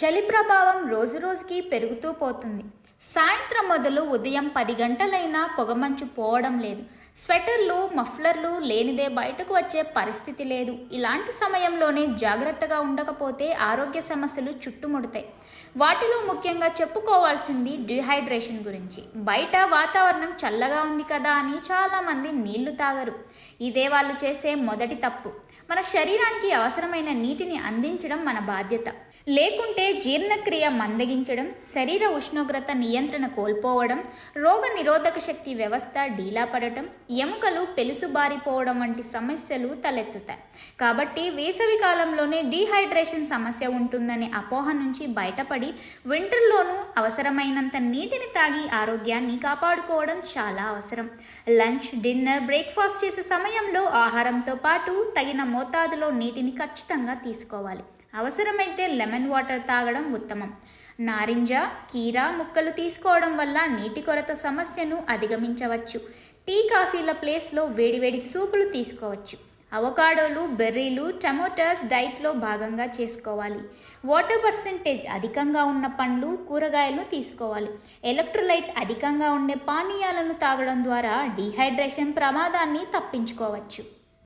చలి ప్రభావం రోజురోజుకి పెరుగుతూ పోతుంది. సాయంత్రం మొదలు ఉదయం పది గంటలైనా పొగమంచు పోవడం లేదు. స్వెటర్లు మఫ్లర్లు లేనిదే బయటకు వచ్చే పరిస్థితి లేదు. ఇలాంటి సమయంలోనే జాగ్రత్తగా ఉండకపోతే ఆరోగ్య సమస్యలు చుట్టుముడతాయి. వాటిలో ముఖ్యంగా చెప్పుకోవాల్సింది డిహైడ్రేషన్ గురించి. బయట వాతావరణం చల్లగా ఉంది కదా అని చాలామంది నీళ్ళు తాగరు. ఇదే వాళ్ళు చేసే మొదటి తప్పు. మన శరీరానికి అవసరమైన నీటిని అందించడం మన బాధ్యత. లేకుంటే జీర్ణక్రియ మందగించడం శరీర ఉష్ణోగ్రత నియంత్రణ కోల్పోవడం రోగ నిరోధక శక్తి వ్యవస్థ డీలా పడటం ఎముకలు పెలుసుబారిపోవడం వంటి సమస్యలు తలెత్తుతాయి. కాబట్టి వేసవి కాలంలోనే డీహైడ్రేషన్ సమస్య ఉంటుందనే అపోహ నుంచి బయటపడి వింటర్లోనూ అవసరమైనంత నీటిని తాగి ఆరోగ్యాన్ని కాపాడుకోవడం చాలా అవసరం. లంచ్ డిన్నర్ బ్రేక్ఫాస్ట్ చేసే సమయంలో ఆహారంతో పాటు తగిన మోతాదులో నీటిని ఖచ్చితంగా తీసుకోవాలి. అవసరమైతే లెమన్ వాటర్ తాగడం ఉత్తమం. నారింజ కీరా ముక్కలు తీసుకోవడం వల్ల నీటి కొరత సమస్యను అధిగమించవచ్చు. టీ కాఫీల ప్లేస్లో వేడివేడి సూపులు తీసుకోవచ్చు. అవకాడోలు బెర్రీలు టమోటాస్ డైట్లో భాగంగా చేసుకోవాలి. వాటర్ పర్సెంటేజ్ అధికంగా ఉన్న పండ్లు కూరగాయలను తీసుకోవాలి. ఎలక్ట్రోలైట్ అధికంగా ఉండే పానీయాలను తాగడం ద్వారా డిహైడ్రేషన్ ప్రమాదాన్ని తప్పించుకోవచ్చు.